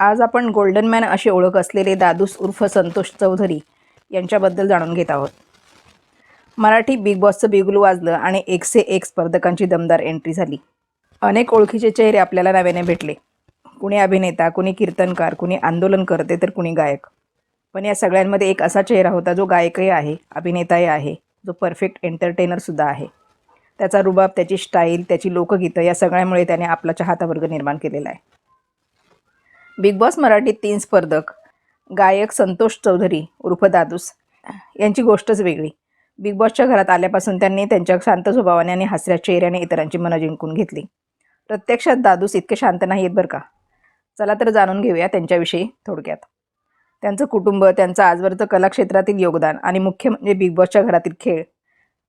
आज आपण golden man अशी ओळख असलेले दादूस उर्फ संतोष चौधरी यांच्याबद्दल जाणून घेत आहोत. मराठी बिग बॉसचं बिगुल वाजलं आणि एकशे एक स्पर्धकांची दमदार एंट्री झाली. अनेक ओळखीचे चेहरे आपल्याला नव्याने भेटले. कुणी अभिनेता कुणी कीर्तनकार कुणी आंदोलन करते तर कुणी गायक. पण या सगळ्यांमध्ये एक असा चेहरा होता जो गायकही आहे अभिनेताही आहे जो परफेक्ट एंटरटेनरसुद्धा आहे. त्याचा रुबाब त्याची स्टाईल त्याची लोकगीतं या सगळ्यामुळे त्याने आपला चाहता वर्ग निर्माण केलेला आहे. बिग बॉस मराठीत तीन स्पर्धक गायक संतोष चौधरी उर्फ दादूस. यांची गोष्टच वेगळी. बिग बॉसच्या घरात आल्यापासून त्यांनी त्यांच्या शांत स्वभावाने आणि हसऱ्या चेहऱ्याने इतरांची मनं जिंकून घेतली. प्रत्यक्षात दादूस इतके शांत नाही आहेत बरं का? चला तर जाणून घेऊया त्यांच्याविषयी थोडक्यात. त्यांचं कुटुंब त्यांचं आजवरचं कलाक्षेत्रातील योगदान आणि मुख्य म्हणजे बिग बॉसच्या घरातील खेळ.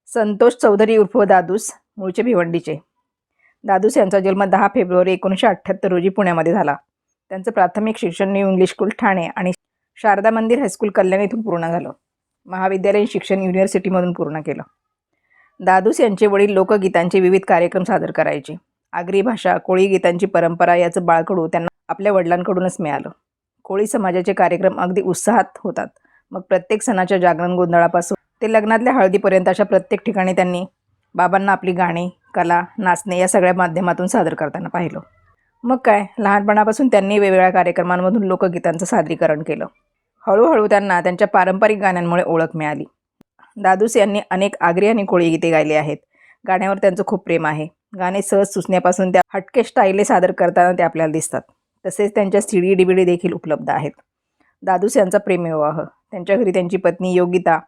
संतोष चौधरी उर्फ दादूस मूळचे भिवंडीचे. दादूस यांचा जन्म दहा फेब्रुवारी एकोणीसशे अठ्ठ्याहत्तर रोजी पुण्यामध्ये झाला. त्यांचं प्राथमिक शिक्षण न्यू इंग्लिश स्कूल ठाणे आणि शारदा मंदिर हायस्कूल कल्याण येथून पूर्ण झालं. महाविद्यालयीन शिक्षण युनिव्हर्सिटीमधून पूर्ण केलं. दादूस यांचे वडील लोकगीतांचे विविध कार्यक्रम सादर करायचे. आगरी भाषा कोळी गीतांची परंपरा याचं बाळकडू त्यांना आपल्या वडिलांकडूनच मिळालं. कोळी समाजाचे कार्यक्रम अगदी उत्साहात होतात. मग प्रत्येक सणाच्या जागरण गोंधळापासून ते लग्नातल्या हळदीपर्यंत अशा प्रत्येक ठिकाणी त्यांनी बाबांना आपली गाणी कला नाचणे या सगळ्या माध्यमातून सादर करताना पाहिलं. मग काय? लहानपणापासून त्यांनी वेगवेगळ्या कार्यक्रमांमधून लोकगीतांचं सादरीकरण केलं. हळूहळू त्यांना त्यांच्या पारंपरिक गाण्यांमुळे ओळख मिळाली. दादूस यांनी अनेक आगरी आणि कोळी गीते गायली आहेत. गाण्यावर त्यांचं खूप प्रेम आहे. गाणे सहज सुचण्यापासून त्या हटके स्टाईलने सादर करताना ते आपल्याला दिसतात. तसेच त्यांच्या सीडी डीबीडी देखील उपलब्ध आहेत. दादूस यांचा प्रेमविवाह. त्यांच्या घरी त्यांची पत्नी योगिता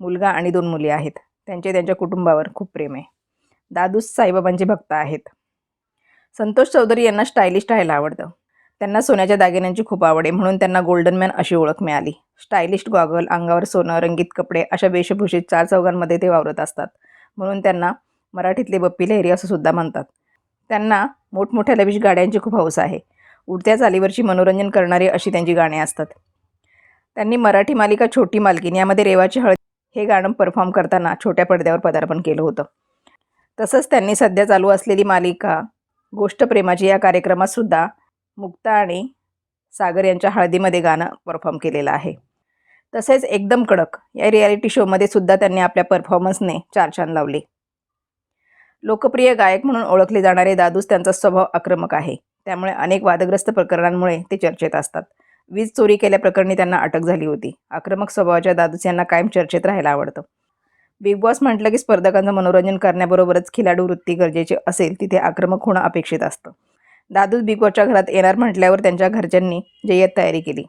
मुलगा आणि दोन मुली आहेत. त्यांचे त्यांच्या कुटुंबावर खूप प्रेम आहे. दादूस साईबाबांचे भक्त आहेत. संतोष चौधरी यांना स्टायलिश राहायला आवडतं. त्यांना सोन्याच्या दागिन्यांची खूप आवड आहे म्हणून त्यांना गोल्डन मॅन अशी ओळख मिळाली. स्टायलिश गॉगल अंगावर सोनं रंगीत कपडे अशा वेशभूषेत चार चौघांमध्ये ते वावरत असतात. म्हणून त्यांना मराठीतले बप्पी लहेरी असं सुद्धा म्हणतात. त्यांना मोठमोठ्या लविश गाड्यांची खूप हौस आहे. उडत्या चालीवरची मनोरंजन करणारी अशी त्यांची गाणी असतात. त्यांनी मराठी मालिका छोटी मालकीन यामध्ये रेवाची हळद हे गाणं परफॉर्म करताना छोट्या पडद्यावर पदार्पण केलं होतं. तसंच त्यांनी सध्या चालू असलेली मालिका गोष्ट प्रेमाची या कार्यक्रमात सुद्धा मुक्ता आणि सागर यांच्या हळदीमध्ये गाणं परफॉर्म केलेलं आहे. तसेच एकदम कडक या रियालिटी शोमध्ये सुद्धा त्यांनी आपल्या परफॉर्मन्सने चार छान लावले. लोकप्रिय गायक म्हणून ओळखले जाणारे दादूस त्यांचा स्वभाव आक्रमक आहे. त्यामुळे अनेक वादग्रस्त प्रकरणांमुळे ते चर्चेत असतात. वीज चोरी केल्याप्रकरणी त्यांना अटक झाली होती. आक्रमक स्वभावाच्या दादूस यांना कायम चर्चेत राहायला आवडतं. बिग बॉस म्हटलं की स्पर्धकांचं मनोरंजन करण्याबरोबरच खिलाडू वृत्ती गरजेची असेल तिथे आक्रमक होणं अपेक्षित असतं. दादूस बिग बॉसच्या घरात येणार म्हटल्यावर त्यांच्या घरच्यांनी जय्यत तयारी केली.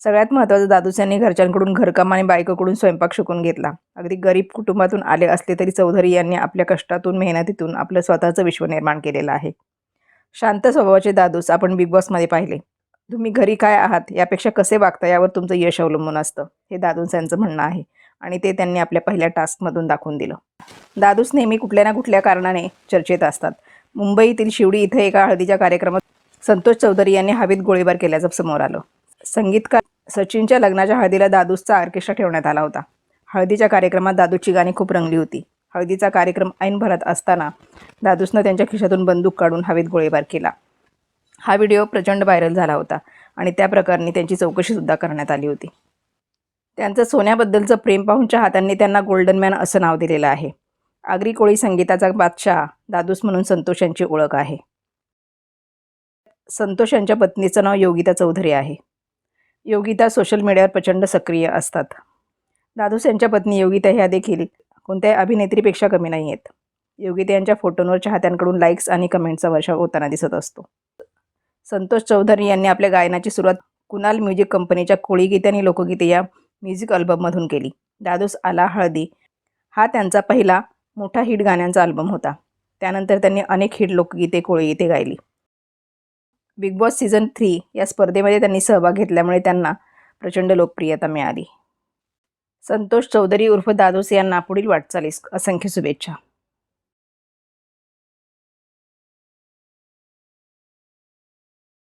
सगळ्यात महत्त्वाचं दादूस यांनी घरच्यांकडून घरकाम आणि बायकोकडून स्वयंपाक शिकून घेतला. अगदी गरीब कुटुंबातून आले असले तरी चौधरी यांनी आपल्या कष्टातून मेहनतीतून आपलं स्वतःचं विश्व निर्माण केलेलं आहे. शांत स्वभावाचे दादूस आपण बिग बॉसमध्ये पाहिले. तुम्ही घरी काय आहात यापेक्षा कसे वागता यावर तुमचं यश अवलंबून असतं हे दादूस यांचं म्हणणं आहे. आणि ते त्यांनी आपल्या पहिल्या टास्कमधून दाखवून दिलं. दादूस नेहमी कुठल्या ना कुठल्या कारणाने चर्चेत असतात. मुंबईतील शिवडी इथं एका हळदीच्या कार्यक्रमात संतोष चौधरी यांनी हवेत गोळीबार केल्याचं समोर आलं. संगीतकार सचिनच्या लग्नाच्या हळदीला दादूसचा ऑर्केस्ट्रा ठेवण्यात आला होता. हळदीच्या कार्यक्रमात दादूची गाणी खूप रंगली होती. हळदीचा कार्यक्रम ऐन भरत असताना दादूसनं त्यांच्या खिशातून बंदूक काढून हवेत गोळीबार केला. हा व्हिडिओ प्रचंड व्हायरल झाला होता आणि त्या प्रकरणी त्यांची चौकशीसुद्धा करण्यात आली होती. त्यांचं सोन्याबद्दलचं प्रेम पाहून चाहत्यांनी त्यांना गोल्डन मॅन असं नाव दिलेलं आहे. आगरी कोळी संगीताचा बादशाह दादूस म्हणून संतोष यांची ओळख आहे. संतोष यांच्या पत्नीचं नाव योगिता चौधरी आहे. योगिता सोशल मीडियावर प्रचंड सक्रिय असतात. दादूस यांच्या पत्नी योगिता ह्या देखील कोणत्याही अभिनेत्रीपेक्षा कमी नाही आहेत. योगिता यांच्या फोटोंवर चाहत्यांकडून लाईक्स आणि कमेंटचा वर्षाव होताना दिसत असतो. संतोष चौधरी यांनी आपल्या गायनाची सुरुवात कुणाल म्युझिक कंपनीच्या कोळी गीते आणि लोकगीते या म्युझिक अल्बममधून केली. दादूस आला हळदी. हा त्यांचा पहिला मोठा हिट गाण्यांचा अल्बम होता. त्यानंतर त्यांनी अनेक हिट लोकगीते कोळीगीते गायली. बिग बॉस सीझन थ्री या स्पर्धेमध्ये त्यांनी सहभाग घेतल्यामुळे त्यांना प्रचंड लोकप्रियता मिळाली. संतोष चौधरी उर्फ दादोस यांना पुढील वाटचालीस असंख्य शुभेच्छा.